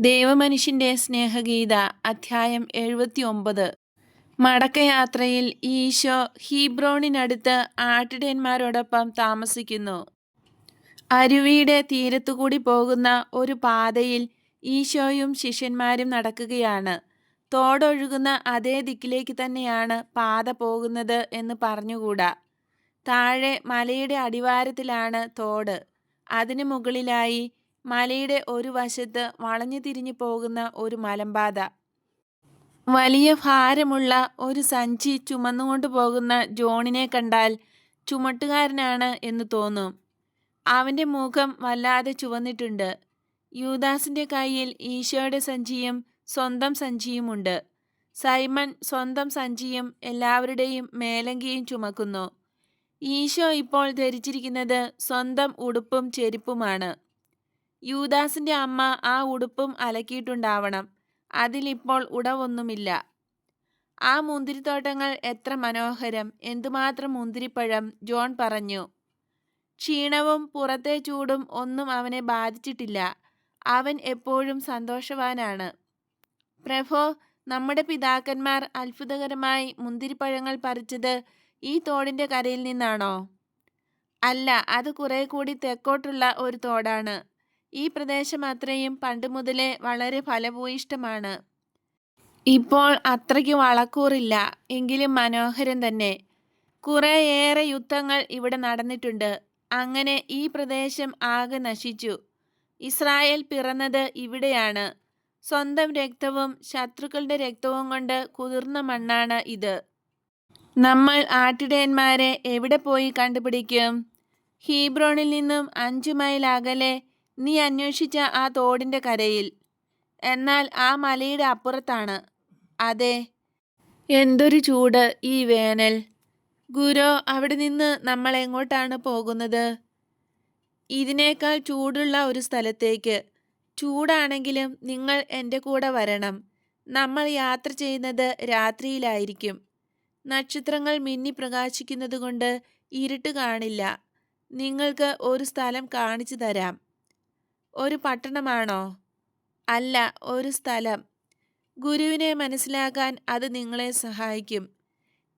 ദൈവമനുഷ്യന്റെ സ്നേഹഗീത അധ്യായം എഴുപത്തിയൊമ്പത്. മടക്കയാത്രയിൽ ഈശോ ഹീബ്രോണിനടുത്ത് ആട്ടിടയന്മാരോടൊപ്പം താമസിക്കുന്നു. അരുവിയുടെ തീരത്തുകൂടി പോകുന്ന ഒരു പാതയിൽ ഈശോയും ശിഷ്യന്മാരും നടക്കുകയാണ്. തോടൊഴുകുന്ന അതേ ദിക്കിലേക്ക് തന്നെയാണ് പാത പോകുന്നത് എന്ന് പറഞ്ഞുകൂടാ. താഴെ മലയുടെ അടിവാരത്തിലാണ് തോട്. അതിനു മുകളിലായി മലയുടെ ഒരു വശത്ത് വളഞ്ഞു തിരിഞ്ഞു പോകുന്ന ഒരു മലമ്പാത. വലിയ ഭാരമുള്ള ഒരു സഞ്ചി ചുമന്നുകൊണ്ട് പോകുന്ന ജോണിനെ കണ്ടാൽ ചുമട്ടുകാരനാണ് എന്ന് തോന്നും. അവന്റെ മുഖം വല്ലാതെ ചുവന്നിട്ടുണ്ട്. യൂദാസിന്റെ കയ്യിൽ ഈശോയുടെ സഞ്ചിയും സ്വന്തം സഞ്ചിയുമുണ്ട്. സൈമൺ സ്വന്തം സഞ്ചിയും എല്ലാവരുടെയും മേലങ്കിയും ചുമക്കുന്നു. ഈശോ ഇപ്പോൾ ധരിച്ചിരിക്കുന്നത് സ്വന്തം ഉടുപ്പും ചെരുപ്പുമാണ്. യൂദാസിന്റെ അമ്മ ആ ഉടുപ്പും അലക്കിയിട്ടുണ്ടാവണം. അതിലിപ്പോൾ ഉടവൊന്നുമില്ല. ആ മുന്തിരിത്തോട്ടങ്ങൾ എത്ര മനോഹരം. എന്തുമാത്രം മുന്തിരിപ്പഴം ജോൺ പറഞ്ഞു. ക്ഷീണവും പുറത്തെ ചൂടും ഒന്നും അവനെ ബാധിച്ചിട്ടില്ല. അവൻ എപ്പോഴും സന്തോഷവാനാണ്. പ്രഭോ നമ്മുടെ പിതാക്കന്മാർ അത്ഭുതകരമായി മുന്തിരിപ്പഴങ്ങൾ പറിച്ചത് ഈ തോടിന്റെ കരയിൽ നിന്നാണോ? അല്ല അത് കുറെ കൂടി തെക്കോട്ടുള്ള ഒരു തോടാണ്. ഈ പ്രദേശം അത്രയും പണ്ട് മുതലേ വളരെ ഫലഭൂയിഷ്ടമാണ്. ഇപ്പോൾ അത്രയ്ക്ക് വളക്കൂറില്ല. എങ്കിലും മനോഹരം തന്നെ. കുറേയേറെ യുദ്ധങ്ങൾ ഇവിടെ നടന്നിട്ടുണ്ട്. അങ്ങനെ ഈ പ്രദേശം ആകെ നശിച്ചു. ഇസ്രായേൽ പിറന്നത് ഇവിടെയാണ്. സ്വന്തം രക്തവും ശത്രുക്കളുടെ രക്തവും കൊണ്ട് കുതിർന്ന മണ്ണാണ് ഇത്. നമ്മൾ ആട്ടിടയന്മാരെ എവിടെ പോയി കണ്ടുപിടിക്കും? ഹീബ്രോണിൽ നിന്നും അഞ്ചു മൈൽ അകലെ നീ അന്വേഷിച്ച ആ തോടിന്റെ കരയിൽ. എന്നാൽ ആ മലയുടെ അപ്പുറത്താണ്. അതെ. എന്തൊരു ചൂട് ഈ വേനൽ. ഗുരു അവിടെ നിന്ന് നമ്മൾ എങ്ങോട്ടാണ് പോകുന്നത്? ഇതിനേക്കാൾ ചൂടുള്ള ഒരു സ്ഥലത്തേക്ക്. ചൂടാണെങ്കിലും നിങ്ങൾ എന്റെ കൂടെ വരണം. നമ്മൾ യാത്ര ചെയ്യുന്നത് രാത്രിയിലായിരിക്കും. നക്ഷത്രങ്ങൾ മിന്നി പ്രകാശിക്കുന്നത് കൊണ്ട് ഇരുട്ട് കാണില്ല. നിങ്ങൾക്ക് ഒരു സ്ഥലം കാണിച്ചു തരാം. ഒരു പട്ടണമാണോ? അല്ല ഒരു സ്ഥലം. ഗുരുവിനെ മനസ്സിലാക്കാൻ അത് നിങ്ങളെ സഹായിക്കും.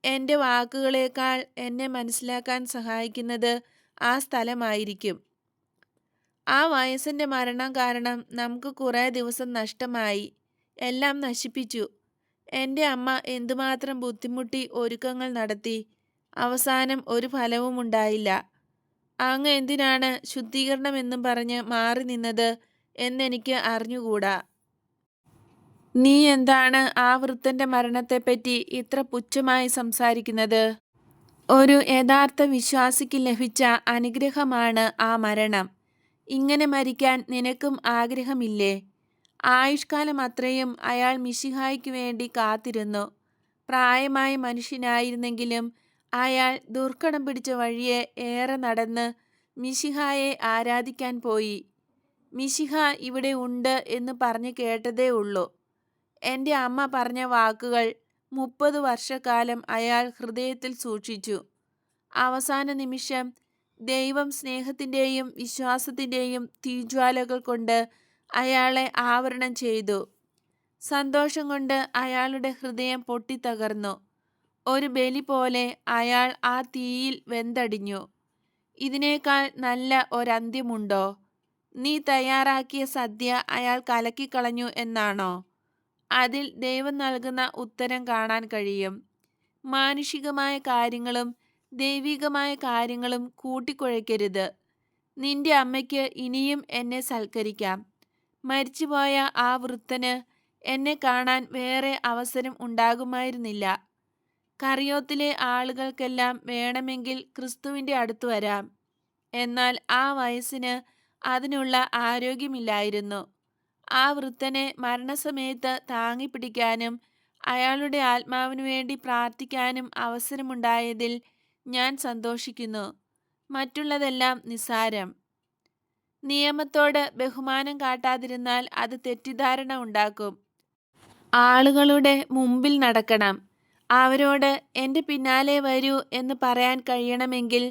എന്റെ വാക്കുകളേക്കാൾ എന്നെ മനസ്സിലാക്കാൻ സഹായിക്കുന്നത് ആ സ്ഥലമായിരിക്കും. ആ വയസ്സിന്റെ മരണം കാരണം നമുക്ക് കുറേ ദിവസം നഷ്ടമായി. എല്ലാം നശിപ്പിച്ചു. എന്റെ അമ്മ എന്തുമാത്രം ബുദ്ധിമുട്ടി ഒരുക്കങ്ങൾ നടത്തി. അവസാനം ഒരു ഫലവും ഉണ്ടായില്ല അങ്ങ് എന്തിനാണ് ശുദ്ധീകരണം ശുദ്ധീകരണമെന്നും പറഞ്ഞ് മാറി നിന്നത് എന്നെനിക്ക് അറിഞ്ഞുകൂടാ. നീ എന്താണ് ആ വൃത്തന്റെ മരണത്തെപ്പറ്റി ഇത്ര പുച്ഛമായി സംസാരിക്കുന്നത്? ഒരു യഥാർത്ഥ വിശ്വാസിക്ക് ലഭിച്ച അനുഗ്രഹമാണ് ആ മരണം. ഇങ്ങനെ മരിക്കാൻ നിനക്കും ആഗ്രഹമില്ലേ? ആയുഷ്കാലം അത്രയും അയാൾ മിശിഹായ്ക്ക് വേണ്ടി കാത്തിരുന്നു. പ്രായമായ മനുഷ്യനായിരുന്നെങ്കിലും അയാൾ ദുർഘടം പിടിച്ച വഴിയെ ഏറെ നടന്ന് മിശിഹായെ ആരാധിക്കാൻ പോയി. മിശിഹ ഇവിടെ ഉണ്ട് എന്ന് പറഞ്ഞ് കേട്ടതേ ഉള്ളൂ. എന്റെ അമ്മ പറഞ്ഞ വാക്കുകൾ മുപ്പത് വർഷക്കാലം അയാൾ ഹൃദയത്തിൽ സൂക്ഷിച്ചു. അവസാന നിമിഷം ദൈവം സ്നേഹത്തിന്റെയും വിശ്വാസത്തിന്റെയും തീജ്വാലകൾ കൊണ്ട് അയാളെ ആവരണം ചെയ്തു. സന്തോഷം കൊണ്ട് അയാളുടെ ഹൃദയം പൊട്ടിത്തകർന്നു. ഒരു ബലി പോലെ അയാൾ ആ തീയിൽ വെന്തടിഞ്ഞു. ഇതിനേക്കാൾ നല്ല ഒരന്ത്യമുണ്ടോ? നീ തയ്യാറാക്കിയ സദ്യ അയാൾ കലക്കിക്കളഞ്ഞു എന്നാണോ? അതിൽ ദൈവം നൽകുന്ന ഉത്തരം കാണാൻ കഴിയും. മാനുഷികമായ കാര്യങ്ങളും ദൈവികമായ കാര്യങ്ങളും കൂട്ടിക്കുഴയ്ക്കരുത്. നിന്റെ അമ്മയ്ക്ക് ഇനിയും എന്നെ സൽക്കരിക്കാം. മരിച്ചുപോയ ആ വൃത്തന് എന്നെ കാണാൻ വേറെ അവസരം ഉണ്ടാകുമായിരുന്നില്ല. കറിയോത്തിലെ ആളുകൾക്കെല്ലാം വേണമെങ്കിൽ ക്രിസ്തുവിന്റെ അടുത്ത് വരാം. എന്നാൽ ആ വയസ്സിന് അതിനുള്ള ആരോഗ്യമില്ലായിരുന്നു. ആ വൃത്തനെ മരണസമയത്ത് താങ്ങിപ്പിടിക്കാനും അയാളുടെ ആത്മാവിനു വേണ്ടി പ്രാർത്ഥിക്കാനും അവസരമുണ്ടായതിൽ ഞാൻ സന്തോഷിക്കുന്നു. മറ്റുള്ളതെല്ലാം നിസാരം നിയമത്തോട് ബഹുമാനം കാട്ടാതിരുന്നാൽ അത് തെറ്റിദ്ധാരണ ഉണ്ടാക്കും. ആളുകളുടെ മുമ്പിൽ നടക്കണം. അവരോട് എന്റെ പിന്നാലെ വരൂ എന്ന് പറയാൻ കഴിയണമെങ്കിൽ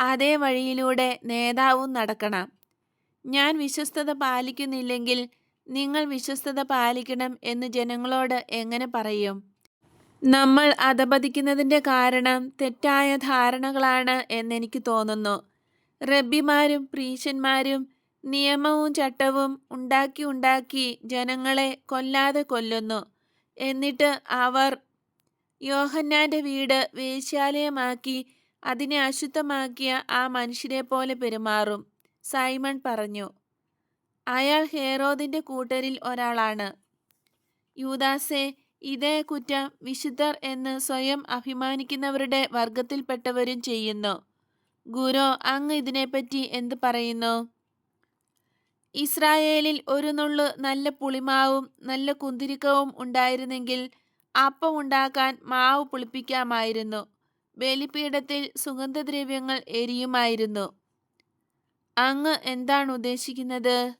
അതേ വഴിയിലൂടെ നേതാവും നടക്കണം. ഞാൻ വിശ്വസ്തത പാലിക്കുന്നില്ലെങ്കിൽ നിങ്ങൾ വിശ്വസ്തത പാലിക്കണം എന്ന് ജനങ്ങളോട് എങ്ങനെ പറയും? നമ്മൾ അധപതിക്കുന്നതിന്റെ കാരണം തെറ്റായ ധാരണകളാണ് എന്നെനിക്ക് തോന്നുന്നു. റബ്ബിമാരും പ്രീശന്മാരും നിയമവും ചട്ടവും ഉണ്ടാക്കി ഉണ്ടാക്കി ജനങ്ങളെ കൊല്ലാതെ കൊല്ലുന്നു. എന്നിട്ട് അവർ യോഹന്നാന്റെ വീട് വേശ്യാലയമാക്കി അതിനെ അശുദ്ധമാക്കിയ ആ മനുഷ്യരെ പോലെ പെരുമാറും. സൈമൺ പറഞ്ഞു അയാൾ ഹേറോദിന്റെ കൂട്ടരിൽ ഒരാളാണ്. യൂദാസെ ഇതേ കുറ്റം വിശുദ്ധർ എന്ന് സ്വയം അഭിമാനിക്കുന്നവരുടെ വർഗത്തിൽപ്പെട്ടവരും ചെയ്യുന്നു. ഗുരു അങ്ങ് ഇതിനെപ്പറ്റി എന്ത് പറയുന്നു? ഇസ്രായേലിൽ ഒരു നുള്ളു നല്ല പുളിമാവും നല്ല കുന്തിരിക്കവും ഉണ്ടായിരുന്നെങ്കിൽ അപ്പം ഉണ്ടാക്കാൻ മാവ് പുളിപ്പിക്കാമായിരുന്നു. ബലിപീഠത്തിൽ സുഗന്ധദ്രവ്യങ്ങൾ എരിയുമായിരുന്നു. അങ്ങ് എന്താണ് ഉദ്ദേശിക്കുന്നത്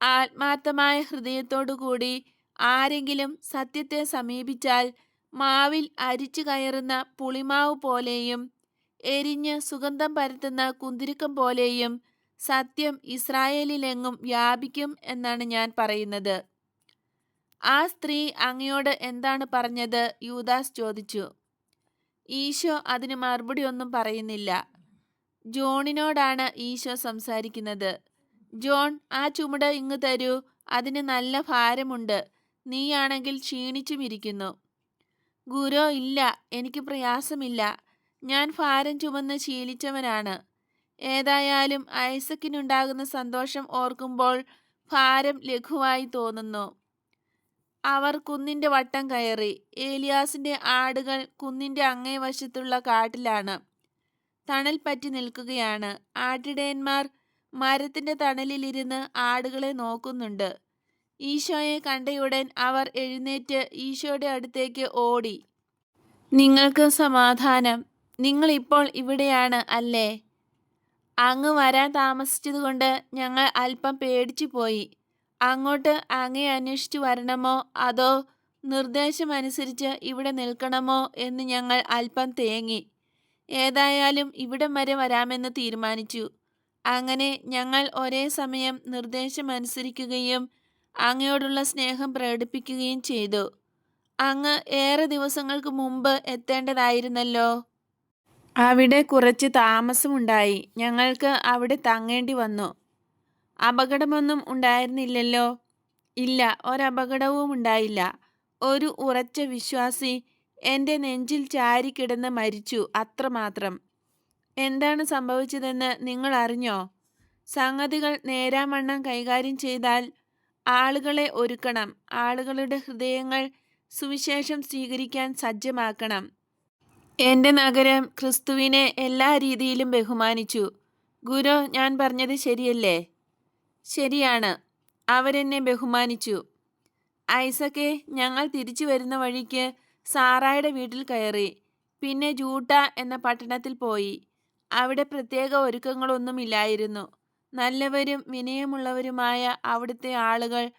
ആത്മാർത്ഥമായ ഹൃദയത്തോടുകൂടി ആരെങ്കിലും സത്യത്തെ സമീപിച്ചാൽ മാവിൽ അരിച്ചു കയറുന്ന പുളിമാവ് പോലെയും എരിഞ്ഞ് സുഗന്ധം പരത്തുന്ന കുന്തിരിക്കം പോലെയും സത്യം ഇസ്രായേലിലെങ്ങും വ്യാപിക്കും എന്നാണ് ഞാൻ പറയുന്നത്. ആ സ്ത്രീ അങ്ങയോട് എന്താണ് പറഞ്ഞത്? യൂദാസ് ചോദിച്ചു. ഈശോ അതിന് മറുപടി ഒന്നും പറയുന്നില്ല. ജോണിനോടാണ് ഈശോ സംസാരിക്കുന്നത്. ജോൺ ആ ചുമട് ഇങ്ങ് തരൂ. അതിന് നല്ല ഭാരമുണ്ട്. നീയാണെങ്കിൽ ക്ഷീണിച്ചും ഇരിക്കുന്നു. ഗുരു ഇല്ല. എനിക്ക് പ്രയാസമില്ല. ഞാൻ ഭാരം ചുമന്ന് ശീലിച്ചവനാണ്. ഏതായാലും ഐസക്കിനുണ്ടാകുന്ന സന്തോഷം ഓർക്കുമ്പോൾ ഭാരം ലഘുവായി തോന്നുന്നു. അവർ കുന്നിന്റെ വട്ടം കയറി. ഏലിയാസിന്റെ ആടുകൾ കുന്നിന്റെ അങ്ങേ വശത്തുള്ള കാട്ടിലാണ്. തണൽ പറ്റി നിൽക്കുകയാണ്. ആട്ടിടയന്മാർ മരത്തിന്റെ തണലിലിരുന്ന് ആടുകളെ നോക്കുന്നുണ്ട്. ഈശോയെ കണ്ടയുടൻ അവർ എഴുന്നേറ്റ് ഈശോയുടെ അടുത്തേക്ക് ഓടി. നിങ്ങൾക്ക് സമാധാനം. നിങ്ങൾ ഇപ്പോൾ ഇവിടെയാണ് അല്ലേ? അങ്ങ് വരാൻ താമസിച്ചതുകൊണ്ട് ഞങ്ങൾ അല്പം പേടിച്ചു പോയി അങ്ങോട്ട് അങ്ങയെ അന്വേഷിച്ചു വരണമോ? അതോ നിർദ്ദേശമനുസരിച്ച് ഇവിടെ നിൽക്കണമോ എന്ന് ഞങ്ങൾ അല്പം തേങ്ങി. ഏതായാലും ഇവിടം വരെ വരാമെന്ന് തീരുമാനിച്ചു. അങ്ങനെ ഞങ്ങൾ ഒരേ സമയം നിർദ്ദേശമനുസരിക്കുകയും അങ്ങയോടുള്ള സ്നേഹം പ്രകടിപ്പിക്കുകയും ചെയ്തു. അങ്ങ് ഏറെ ദിവസങ്ങൾക്ക് മുമ്പ് എത്തേണ്ടതായിരുന്നല്ലോ. അവിടെ കുറച്ച് താമസമുണ്ടായി. ഞങ്ങൾക്ക് അവിടെ തങ്ങേണ്ടി വന്നു. അപകടമൊന്നും ഉണ്ടായിരുന്നില്ലല്ലോ. ഇല്ല ഒരപകടവും ഉണ്ടായില്ല. ഒരു ഉറച്ച വിശ്വാസി എന്റെ നെഞ്ചിൽ ചാരിക്കിടന്ന് മരിച്ചു അത്രമാത്രം. എന്താണ് സംഭവിച്ചതെന്ന് നിങ്ങൾ അറിഞ്ഞോ? സംഗതികൾ നേരാമണ്ണം കൈകാര്യം ചെയ്താൽ ആളുകളെ ഒരുക്കണം. ആളുകളുടെ ഹൃദയങ്ങൾ സുവിശേഷം സ്വീകരിക്കാൻ സജ്ജമാക്കണം. എന്റെ നഗരം ക്രിസ്തുവിനെ എല്ലാ രീതിയിലും ബഹുമാനിച്ചു. ഗുരു ഞാൻ പറഞ്ഞത് ശരിയല്ലേ? ശരിയാണ്. അവരെന്നെ ബഹുമാനിച്ചു. ഐസക്കെ ഞങ്ങൾ തിരിച്ചു വരുന്ന വഴിക്ക് സാറായുടെ വീട്ടിൽ കയറി. പിന്നെ ജൂട്ട എന്ന പട്ടണത്തിൽ പോയി. അവിടെ പ്രത്യേക ഒരുക്കങ്ങളൊന്നുമില്ലായിരുന്നു. നല്ലവരും വിനയമുള്ളവരുമായ അവിടുത്തെ ആളുകൾ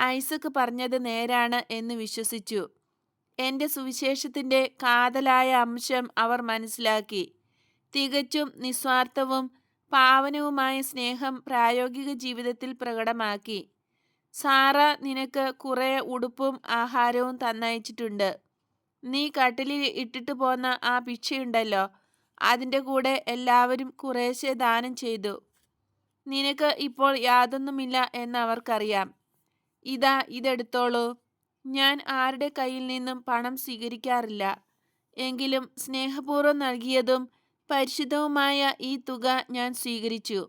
ഐസക്ക് പറഞ്ഞത് നേരാണ് എന്ന് വിശ്വസിച്ചു. എന്റെ സുവിശേഷത്തിന്റെ കാതലായ അംശം അവർ മനസ്സിലാക്കി. തികച്ചും നിസ്വാർത്ഥവും പാവനവുമായ സ്നേഹം പ്രായോഗിക ജീവിതത്തിൽ പ്രകടമാക്കി. സാറ നിനക്ക് കുറേ ഉടുപ്പും ആഹാരവും തന്നയച്ചിട്ടുണ്ട്. നീ കട്ടിലിൽ ഇട്ടിട്ട് പോന്ന ആ ഭിക്ഷയുണ്ടല്ലോ. അതിന്റെ കൂടെ എല്ലാവരും കുറേശ്ശെ ദാനം ചെയ്തു. നിനക്ക് ഇപ്പോൾ യാതൊന്നുമില്ല എന്ന് അവർക്കറിയാം. ഇതാ ഇതെടുത്തോളൂ. ഞാൻ ആരുടെ കയ്യിൽ നിന്നും പണം സ്വീകരിക്കാറില്ല. എങ്കിലും സ്നേഹപൂർവം നൽകിയതും പരിശുദ്ധവുമായ ഈ തുക ഞാൻ സ്വീകരിച്ചു.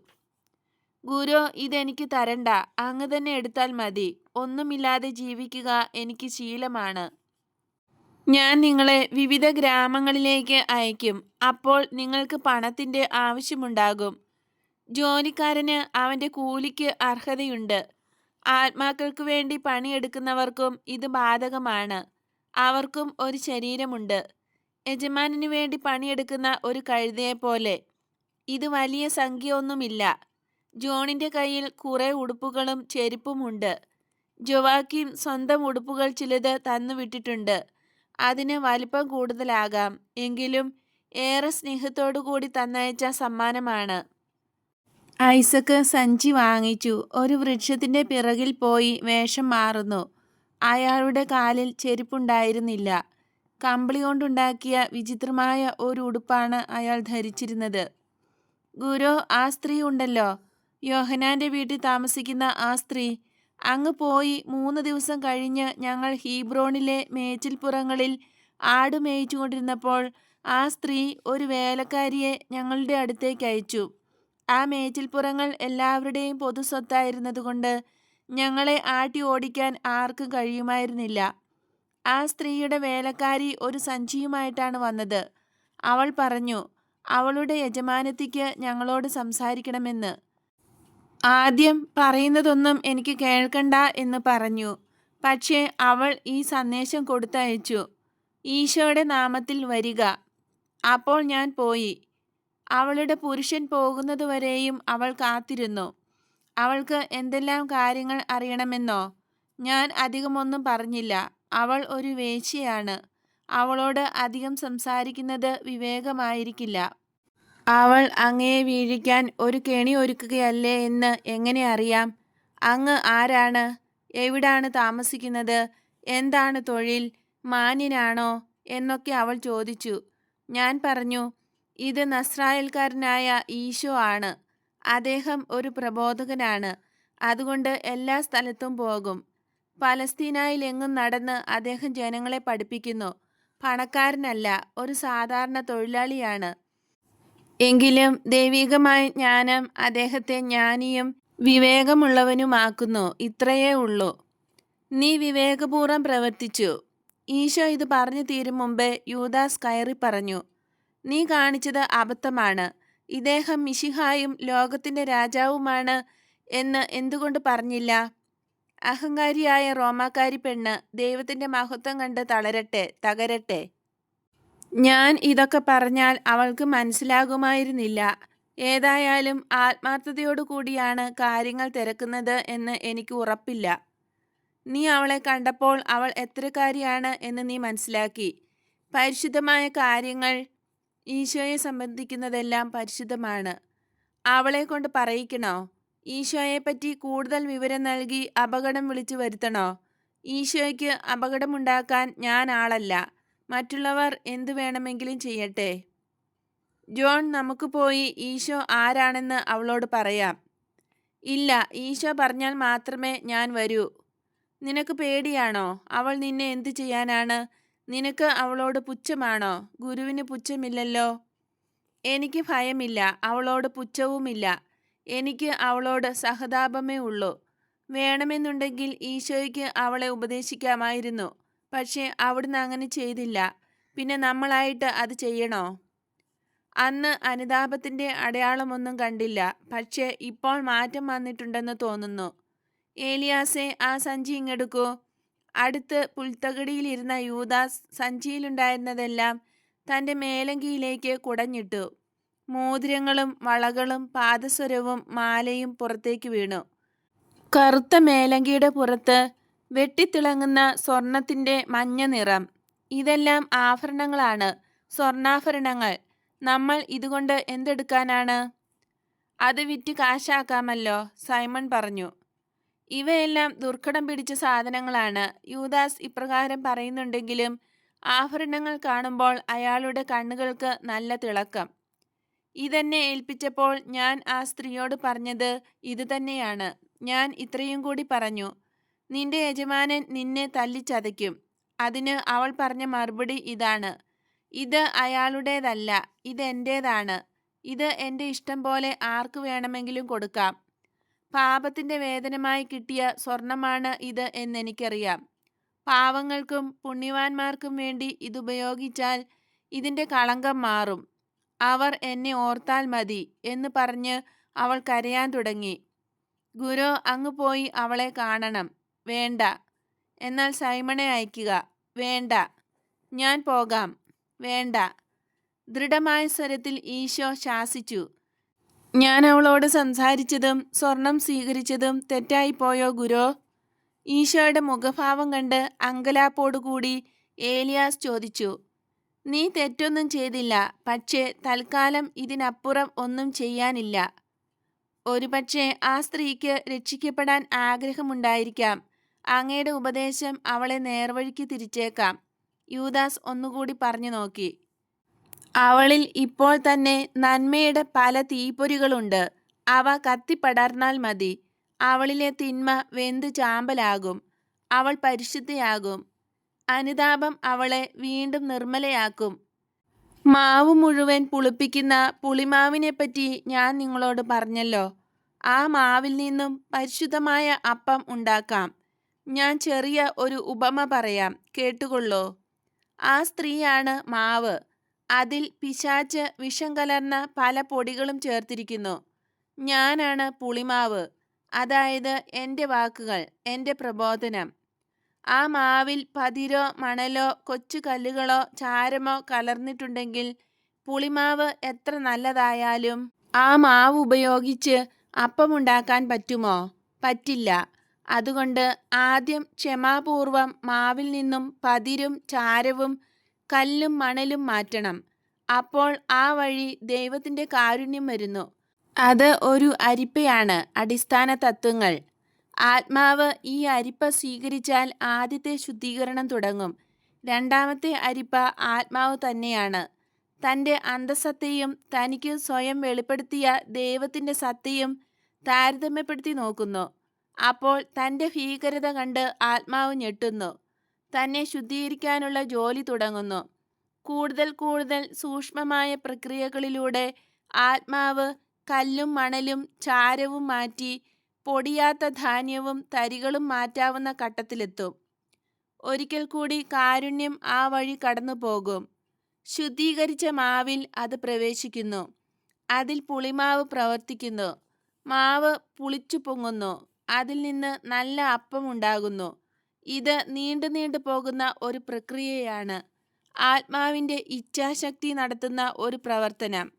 ഗുരു ഇതെനിക്ക് തരണ്ട. അങ്ങ് തന്നെ എടുത്താൽ മതി. ഒന്നുമില്ലാതെ ജീവിക്കുക എനിക്ക് ശീലമാണ്. ഞാൻ നിങ്ങളെ വിവിധ ഗ്രാമങ്ങളിലേക്ക് അയക്കും. അപ്പോൾ നിങ്ങൾക്ക് പണത്തിന്റെ ആവശ്യമുണ്ടാകും. ജോലിക്കാരന് അവന്റെ കൂലിക്ക് അർഹതയുണ്ട്. ആത്മാക്കൾക്ക് വേണ്ടി പണിയെടുക്കുന്നവർക്കും ഇത് ബാധകമാണ്. അവർക്കും ഒരു ശരീരമുണ്ട്. യജമാനു വേണ്ടി പണിയെടുക്കുന്ന ഒരു കഴുതയെപ്പോലെ. ഇത് വലിയ സംഖ്യയൊന്നുമില്ല. ജോണിന്റെ കയ്യിൽ കുറേ ഉടുപ്പുകളും ചെരുപ്പുമുണ്ട് ജോവാക്കിം സ്വന്തം ഉടുപ്പുകൾ ചിലത് തന്നുവിട്ടിട്ടുണ്ട് അതിന് വലിപ്പം കൂടുതലാകാം. എങ്കിലും ഏറെ സ്നേഹത്തോടു കൂടി തന്നയച്ച സമ്മാനമാണ്. ഐസക്ക് സഞ്ചി വാങ്ങിച്ചു. ഒരു വൃക്ഷത്തിന്റെ പിറകിൽ പോയി വേഷം മാറുന്നു. അയാളുടെ കാലിൽ ചെരുപ്പുണ്ടായിരുന്നില്ല. കമ്പിളി കൊണ്ടുണ്ടാക്കിയ വിചിത്രമായ ഒരു ഉടുപ്പാണ് അയാൾ ധരിച്ചിരുന്നത്. ഗുരു ആ സ്ത്രീ ഉണ്ടല്ലോ. യോഹനാന്റെ വീട്ടിൽ താമസിക്കുന്ന ആ സ്ത്രീ. അങ്ങ് പോയി മൂന്ന് ദിവസം കഴിഞ്ഞ് ഞങ്ങൾ ഹീബ്രോണിലെ മേച്ചിൽപ്പുറങ്ങളിൽ ആട് മേയിച്ചുകൊണ്ടിരുന്നപ്പോൾ ആ സ്ത്രീ ഒരു വേലക്കാരിയെ ഞങ്ങളുടെ അടുത്തേക്ക് അയച്ചു. ആ മേച്ചിൽപ്പുറങ്ങൾ എല്ലാവരുടെയും പൊതു സ്വത്തായിരുന്നതുകൊണ്ട് ഞങ്ങളെ ആട്ടി ഓടിക്കാൻ ആർക്കും കഴിയുമായിരുന്നില്ല. ആ സ്ത്രീയുടെ വേലക്കാരി ഒരു സഞ്ചിയുമായിട്ടാണ് വന്നത്. അവൾ പറഞ്ഞു അവളുടെ യജമാനത്തിക്ക് ഞങ്ങളോട് സംസാരിക്കണമെന്ന്. ആദ്യം പറയുന്നതൊന്നും എനിക്ക് കേൾക്കണ്ട എന്ന് പറഞ്ഞു. പക്ഷേ അവൾ ഈ സന്ദേശം കൊടുത്തയച്ചു. ഈശോയുടെ നാമത്തിൽ വരിക. അപ്പോൾ ഞാൻ പോയി. അവളുടെ പുരുഷൻ പോകുന്നതുവരെയും അവൾ കാത്തിരുന്നു. അവൾക്ക് എന്തെല്ലാം കാര്യങ്ങൾ അറിയണമെന്നോ? ഞാൻ അധികമൊന്നും പറഞ്ഞില്ല. അവൾ ഒരു വേശ്യയാണ്. അവളോട് അധികം സംസാരിക്കുന്നത് വിവേകമായിരിക്കില്ല. അവൾ അങ്ങയെ വീഴിക്കാൻ ഒരു കെണി ഒരുക്കുകയല്ലേ എന്ന് എങ്ങനെ അറിയാം? അങ്ങ് ആരാണ്? എവിടാണ് താമസിക്കുന്നത്? എന്താണ് തൊഴിൽ? മാന്യനാണോ? എന്നൊക്കെ അവൾ ചോദിച്ചു. ഞാൻ പറഞ്ഞു ഇത് നസ്രായൽക്കാരനായ ഈശോ ആണ്. അദ്ദേഹം ഒരു പ്രബോധകനാണ്. അതുകൊണ്ട് എല്ലാ സ്ഥലത്തും പോകും. പലസ്തീനായിൽ എങ്ങും നടന്ന് അദ്ദേഹം ജനങ്ങളെ പഠിപ്പിക്കുന്നു. പണക്കാരനല്ല ഒരു സാധാരണ തൊഴിലാളിയാണ്. എങ്കിലും ദൈവികമായ ജ്ഞാനം അദ്ദേഹത്തെ ജ്ഞാനിയും വിവേകമുള്ളവനുമാക്കുന്നു. ഇത്രയേ ഉള്ളൂ. നീ വിവേകപൂർവം പ്രവർത്തിച്ചു. ഈശോ ഇത് പറഞ്ഞു തീരും മുമ്പേ യൂദാസ് കയറി പറഞ്ഞു നീ കാണിച്ചത് അബദ്ധമാണ്. ഇദ്ദേഹം മിശിഹായും ലോകത്തിന്റെ രാജാവുമാണ് എന്ന് എന്തുകൊണ്ട് പറഞ്ഞില്ല? അഹങ്കാരിയായ റോമാക്കാരി പെണ്ണ് ദൈവത്തിന്റെ മഹത്വം കണ്ട് തളരട്ടെ തകരട്ടെ. ഞാൻ ഇതൊക്കെ പറഞ്ഞാൽ അവൾക്ക് മനസ്സിലാകുമായിരുന്നില്ല. ഏതായാലും ആത്മാർത്ഥതയോടു കൂടിയാണ് കാര്യങ്ങൾ തിരക്കുന്നത് എന്ന് എനിക്ക് ഉറപ്പില്ല. നീ അവളെ കണ്ടപ്പോൾ അവൾ എത്രക്കാരിയാണ് എന്ന് നീ മനസ്സിലാക്കി. പരിശുദ്ധമായ കാര്യങ്ങൾ ഈശോയെ സംബന്ധിക്കുന്നതെല്ലാം പരിശുദ്ധമാണ്. അവളെ കൊണ്ട് പറയിക്കണോ? ഈശോയെപ്പറ്റി കൂടുതൽ വിവരം നൽകി അപകടം വിളിച്ചു വരുത്തണോ? ഈശോയ്ക്ക് അപകടമുണ്ടാക്കാൻ ഞാൻ ആളല്ല. മറ്റുള്ളവർ എന്തു വേണമെങ്കിലും ചെയ്യട്ടെ. ജോൺ നമുക്ക് പോയി ഈശോ ആരാണെന്ന് അവളോട് പറയാം. ഇല്ല ഈശോ പറഞ്ഞാൽ മാത്രമേ ഞാൻ വരൂ. നിനക്ക് പേടിയാണോ? അവൾ നിന്നെ എന്തു ചെയ്യാനാണ്? നിനക്ക് അവളോട് പുച്ഛമാണോ? ഗുരുവിന് പുച്ഛമില്ലല്ലോ. എനിക്ക് ഭയമില്ല. അവളോട് പുച്ഛവുമില്ല. എനിക്ക് അവളോട് സഹതാപമേ ഉള്ളൂ. വേണമെന്നുണ്ടെങ്കിൽ ഈശോയ്ക്ക് അവളെ ഉപദേശിക്കാമായിരുന്നു. പക്ഷേ അവിടുന്ന് അങ്ങനെ ചെയ്തില്ല. പിന്നെ നമ്മളായിട്ട് അത് ചെയ്യണോ? അന്ന് അനുതാപത്തിന്റെ അടയാളമൊന്നും കണ്ടില്ല. പക്ഷേ ഇപ്പോൾ മാറ്റം വന്നിട്ടുണ്ടെന്ന് തോന്നുന്നു. ഏലിയാസെ ആ സഞ്ചി ഇങ്ങെടുക്കൂ. അടുത്ത് പുൽത്തകടിയിലിരുന്ന യൂദാസ് സഞ്ചിയിലുണ്ടായിരുന്നതെല്ലാം തന്റെ മേലങ്കിയിലേക്ക് കുടഞ്ഞിട്ടു. മോതിരങ്ങളും വളകളും പാദസ്വരവും മാലയും പുറത്തേക്ക് വീണു. കറുത്ത മേലങ്കിയുടെ പുറത്ത് വെട്ടിത്തിളങ്ങുന്ന സ്വർണത്തിന്റെ മഞ്ഞ നിറം. ഇതെല്ലാം ആഭരണങ്ങളാണ്. സ്വർണാഭരണങ്ങൾ നമ്മൾ ഇതുകൊണ്ട് എന്തെടുക്കാനാണ്? അത് വിറ്റ് കാശാക്കാമല്ലോ സൈമൺ പറഞ്ഞു. ഇവയെല്ലാം ദുർഘടം പിടിച്ച സാധനങ്ങളാണ്. യൂദാസ് ഇപ്രകാരം പറയുന്നുണ്ടെങ്കിലും ആഭരണങ്ങൾ കാണുമ്പോൾ അയാളുടെ കണ്ണുകൾക്ക് നല്ല തിളക്കം. ഇതെന്നെ ഏൽപ്പിച്ചപ്പോൾ ഞാൻ ആ സ്ത്രീയോട് പറഞ്ഞത് ഇതുതന്നെയാണ് ഞാൻ ഇത്രയും കൂടി പറഞ്ഞു. നിന്റെ യജമാനൻ നിന്നെ തല്ലിച്ചതയ്ക്കും. അതിന് അവൾ പറഞ്ഞ മറുപടി ഇതാണ്. ഇത് അയാളുടേതല്ല ഇതെന്റേതാണ് ഇത് എന്റെ ഇഷ്ടം പോലെ ആർക്ക് വേണമെങ്കിലും കൊടുക്കാം. പാപത്തിന്റെ വേതനമായി കിട്ടിയ സ്വർണമാണ് ഇത് എന്നെനിക്കറിയാം. പാവങ്ങൾക്കും പുണ്യവാന്മാർക്കും വേണ്ടി ഇതുപയോഗിച്ചാൽ ഇതിന്റെ കളങ്കം മാറും. അവർ എന്നെ ഓർത്താൽ മതി എന്ന് പറഞ്ഞ് അവൾ കരയാൻ തുടങ്ങി. ഗുരു അങ്ങ് പോയി അവളെ കാണണം. വേണ്ട. എന്നാൽ സൈമണെ അയക്കുക. വേണ്ട. ഞാൻ പോകാം. വേണ്ട. ദൃഢമായ സ്വരത്തിൽ ഈശോ ശാസിച്ചു. ഞാൻ അവളോട് സംസാരിച്ചതും സ്വർണം സ്വീകരിച്ചതും തെറ്റായിപ്പോയോ ഗുരോ? ഈശോയുടെ മുഖഭാവം കണ്ട് അങ്കലാപ്പോടുകൂടി ഏലിയാസ് ചോദിച്ചു. നീ തെറ്റൊന്നും ചെയ്തില്ല. പക്ഷേ തൽക്കാലം ഇതിനപ്പുറം ഒന്നും ചെയ്യാനില്ല. ഒരുപക്ഷേ ആ സ്ത്രീക്ക് രക്ഷിക്കപ്പെടാൻ ആഗ്രഹമുണ്ടായിരിക്കാം. അങ്ങയുടെ ഉപദേശം അവളെ നേർവഴിക്ക് തിരിച്ചേക്കാം. യൂദാസ് ഒന്നുകൂടി പറഞ്ഞു നോക്കി. അവളിൽ ഇപ്പോൾ തന്നെ നന്മയുടെ പല തീപ്പൊരികളുണ്ട്. അവ കത്തിപ്പടർന്നാൽ മതി. അവളിലെ തിന്മ വെന്ത് ചാമ്പലാകും. അവൾ പരിശുദ്ധയാകും. അനുതാപം അവളെ വീണ്ടും നിർമ്മലയാക്കും. മാവ് മുഴുവൻ പുളിപ്പിക്കുന്ന പുളിമാവിനെപ്പറ്റി ഞാൻ നിങ്ങളോട് പറഞ്ഞല്ലോ. ആ മാവിൽ നിന്നും പരിശുദ്ധമായ അപ്പം ഉണ്ടാക്കാം. ഞാൻ ചെറിയ ഒരു ഉപമ പറയാം. കേട്ടുകൊള്ളൂ? ആ സ്ത്രീയാണ് മാവ്. അതിൽ പിശാച്ച് വിഷം കലർന്ന പല പൊടികളും ചേർത്തിരിക്കുന്നു. ഞാനാണ് പുളിമാവ്. അതായത് എന്റെ വാക്കുകൾ എന്റെ പ്രബോധനം. ആ മാവിൽ പതിരോ മണലോ കൊച്ചു കല്ലുകളോ ചാരമോ കലർന്നിട്ടുണ്ടെങ്കിൽ പുളിമാവ് എത്ര നല്ലതായാലും ആ മാവ് ഉപയോഗിച്ച് അപ്പമുണ്ടാക്കാൻ പറ്റുമോ? പറ്റില്ല. അതുകൊണ്ട് ആദ്യം ക്ഷമാപൂർവം മാവിൽ നിന്നും പതിരും ചാരവും കല്ലും മണലും മാറ്റണം. അപ്പോൾ ആ വഴി ദൈവത്തിന്റെ കാരുണ്യം വരുന്നു. അത് ഒരു അരിപ്പയാണ്. അടിസ്ഥാന തത്വങ്ങൾ. ആത്മാവ് ഈ അരിപ്പ സ്വീകരിച്ചാൽ ആദ്യത്തെ ശുദ്ധീകരണം തുടങ്ങും. രണ്ടാമത്തെ അരിപ്പ ആത്മാവ് തന്നെയാണ്. തന്റെ അന്തസത്തയും തനിക്ക് സ്വയം വെളിപ്പെടുത്തിയ ദൈവത്തിന്റെ സത്തയും താരതമ്യപ്പെടുത്തി നോക്കുന്നു. അപ്പോൾ തന്റെ ഭീകരത കണ്ട് ആത്മാവ് ഞെട്ടുന്നു. തന്നെ ശുദ്ധീകരിക്കാനുള്ള ജോലി തുടങ്ങുന്നു. കൂടുതൽ കൂടുതൽ സൂക്ഷ്മമായ പ്രക്രിയകളിലൂടെ ആത്മാവ് കല്ലും മണലും ചാരവും മാറ്റി പൊടിയാത്ത ധാന്യവും തരികളും മാറ്റാവുന്ന ഘട്ടത്തിലെത്തും. ഒരിക്കൽ കൂടി കാരുണ്യം ആ വഴി കടന്നു പോകും ശുദ്ധീകരിച്ച മാവിൽ അത് പ്രവേശിക്കുന്നു. അതിൽ പുളിമാവ് പ്രവർത്തിക്കുന്നു. മാവ് പുളിച്ചു പൊങ്ങുന്നു. അതിൽ നിന്ന് നല്ല അപ്പം ഉണ്ടാകുന്നു. ഇത് നീണ്ടു നീണ്ടു പോകുന്ന ഒരു പ്രക്രിയയാണ്. ആത്മാവിന്റെ ഇച്ഛാശക്തി നടത്തുന്ന ഒരു പ്രവർത്തനം.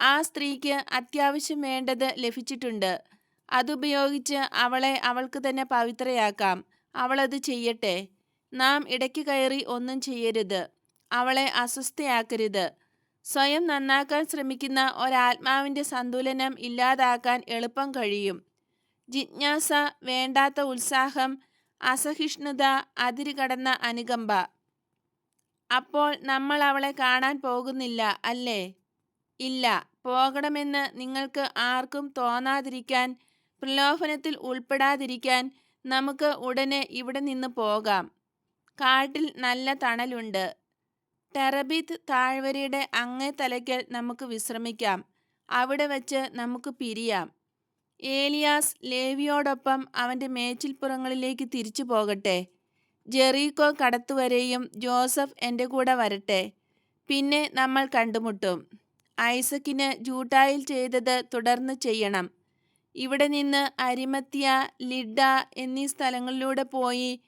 ആ സ്ത്രീക്ക് അത്യാവശ്യം വേണ്ടത് ലഭിച്ചിട്ടുണ്ട്. അതുപയോഗിച്ച് അവളെ അവൾക്ക് തന്നെ പവിത്രയാക്കാം. അവളത് ചെയ്യട്ടെ. നാം ഇടയ്ക്ക് കയറി ഒന്നും ചെയ്യരുത്. അവളെ അസ്വസ്ഥയാക്കരുത്. സ്വയം നന്നാക്കാൻ ശ്രമിക്കുന്ന ഒരാത്മാവിന്റെ സന്തുലനം ഇല്ലാതാക്കാൻ എളുപ്പം കഴിയും. ജിജ്ഞാസ വേണ്ടാത്ത ഉത്സാഹം അസഹിഷ്ണുത അതിരുകടന്ന അനുകമ്പ. അപ്പോൾ നമ്മൾ അവളെ കാണാൻ പോകുന്നില്ല അല്ലേ? ഇല്ല. പോകണമെന്ന് നിങ്ങൾക്ക് ആർക്കും തോന്നാതിരിക്കാൻ പ്രലോഭനത്തിൽ ഉൾപ്പെടാതിരിക്കാൻ നമുക്ക് ഉടനെ ഇവിടെ നിന്ന് പോകാം. കാട്ടിൽ നല്ല തണലുണ്ട്. ടെറബിത്ത് താഴ്വരയുടെ അങ്ങേ തലയ്ക്കൽ നമുക്ക് വിശ്രമിക്കാം. അവിടെ വച്ച് നമുക്ക് പിരിയാം. ഏലിയാസ് ലേവിയോടൊപ്പം അവന്റെ മേച്ചിൽപ്പുറങ്ങളിലേക്ക് തിരിച്ചു പോകട്ടെ. ജെറീക്കോ കടത്തുവരെയും ജോസഫ് എന്റെ കൂടെ വരട്ടെ. പിന്നെ നമ്മൾ കണ്ടുമുട്ടും. ഐസക്കിന് ജൂട്ടായിൽ ചെയ്തത് തുടർന്ന് ചെയ്യണം. ഇവിടെ നിന്ന് അരിമത്തിയ ലിഡ എന്നീ സ്ഥലങ്ങളിലൂടെ പോയി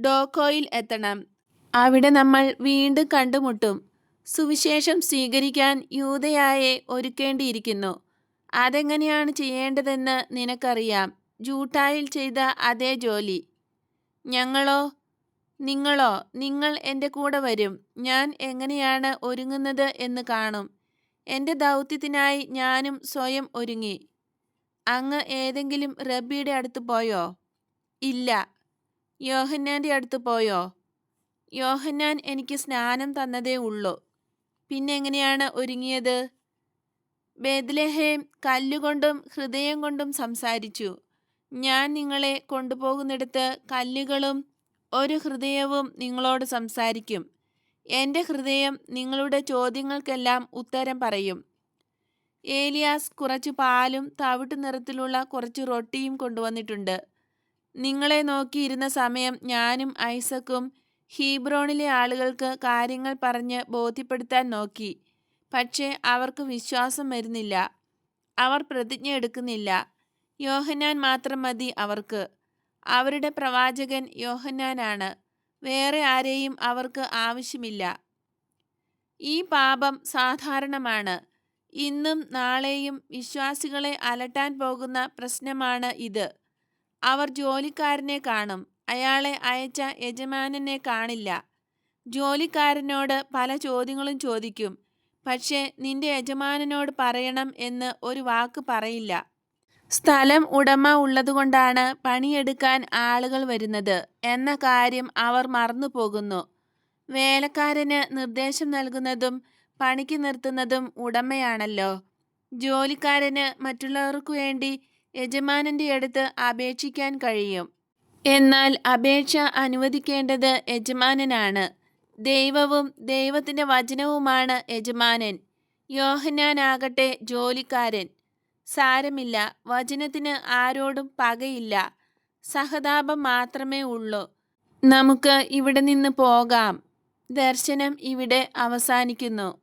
ഡോക്കോയിൽ എത്തണം. അവിടെ നമ്മൾ വീണ്ടും കണ്ടുമുട്ടും. സുവിശേഷം സ്വീകരിക്കാൻ യൂതയായെ ഒരുക്കേണ്ടിയിരിക്കുന്നു. അതെങ്ങനെയാണ് ചെയ്യേണ്ടതെന്ന് നിനക്കറിയാം. ജൂട്ടായിൽ ചെയ്ത അതേ ജോലി. ഞങ്ങളോ? നിങ്ങളോ? നിങ്ങൾ എന്റെ കൂടെ വരും. ഞാൻ എങ്ങനെയാണ് ഒരുങ്ങുന്നത് എന്ന് കാണും. എന്റെ ദൗത്യത്തിനായി ഞാനും സ്വയം ഒരുങ്ങി. അങ്ങ് ഏതെങ്കിലും റബ്ബിയുടെ അടുത്ത് പോയോ? ഇല്ല. യോഹന്നാന്റെ അടുത്ത് പോയോ? യോഹന്നാൻ എനിക്ക് സ്നാനം തന്നതേ ഉള്ളൂ. പിന്നെ എങ്ങനെയാണ് ഒരുങ്ങിയത്? ബേദ്ലഹേം കല്ലുകൊണ്ടും ഹൃദയം കൊണ്ടും സംസാരിച്ചു. ഞാൻ നിങ്ങളെ കൊണ്ടുപോകുന്നിടത്ത് കല്ലുകളും ഒരു ഹൃദയവും നിങ്ങളോട് സംസാരിക്കും. എന്റെ ഹൃദയം നിങ്ങളുടെ ചോദ്യങ്ങൾക്കെല്ലാം ഉത്തരം പറയും. ഏലിയാസ് കുറച്ച് പാലും തവിട്ട് നിറത്തിലുള്ള കുറച്ച് റൊട്ടിയും കൊണ്ടുവന്നിട്ടുണ്ട്. നിങ്ങളെ നോക്കിയിരുന്ന സമയം ഞാനും ഐസക്കും ഹീബ്രോണിലെ ആളുകൾക്ക് കാര്യങ്ങൾ പറഞ്ഞ് ബോധ്യപ്പെടുത്താൻ നോക്കി. പക്ഷേ അവർക്ക് വിശ്വാസം വരുന്നില്ല. അവർ പ്രതിജ്ഞ എടുക്കുന്നില്ല. യോഹന്നാൻ മാത്രം മതി അവർക്ക്. അവരുടെ പ്രവാചകൻ യോഹന്നാനാണ്. വേറെ ആരെയും അവർക്ക് ആവശ്യമില്ല. ഈ പാപം സാധാരണമാണ്. ഇന്നും നാളെയും വിശ്വാസികളെ അലട്ടാൻ പോകുന്ന പ്രശ്നമാണ് ഇത്. അവർ ജോലിക്കാരനെ കാണും. അയാളെ അയച്ച യജമാനനെ കാണില്ല. ജോലിക്കാരനോട് പല ചോദ്യങ്ങളും ചോദിക്കും. പക്ഷേ നിന്റെ യജമാനനോട് പറയണം എന്ന് ഒരു വാക്ക് പറയില്ല. സ്ഥലം ഉടമ ഉള്ളതുകൊണ്ടാണ് പണിയെടുക്കാൻ ആളുകൾ വരുന്നത് എന്ന കാര്യം അവർ മറന്നുപോകുന്നു. വേലക്കാരന് നിർദ്ദേശം നൽകുന്നതും പണിക്ക് നിർത്തുന്നതും ഉടമയാണല്ലോ. ജോലിക്കാരന് മറ്റുള്ളവർക്കു വേണ്ടി യജമാനന്റെ അടുത്ത് അപേക്ഷിക്കാൻ കഴിയും. എന്നാൽ അപേക്ഷ അനുവദിക്കേണ്ടത് യജമാനനാണ്. ദൈവവും ദൈവത്തിന്റെ വചനവുമാണ് യജമാനൻ. യോഹനാനാകട്ടെ ജോലിക്കാരൻ. സാരമില്ല, വചനത്തിന് ആരോടും പകയില്ല. സഹതാപം മാത്രമേ ഉള്ളൂ. നമുക്ക് ഇവിടെ നിന്ന് പോകാം. ദർശനം ഇവിടെ അവസാനിക്കുന്നു.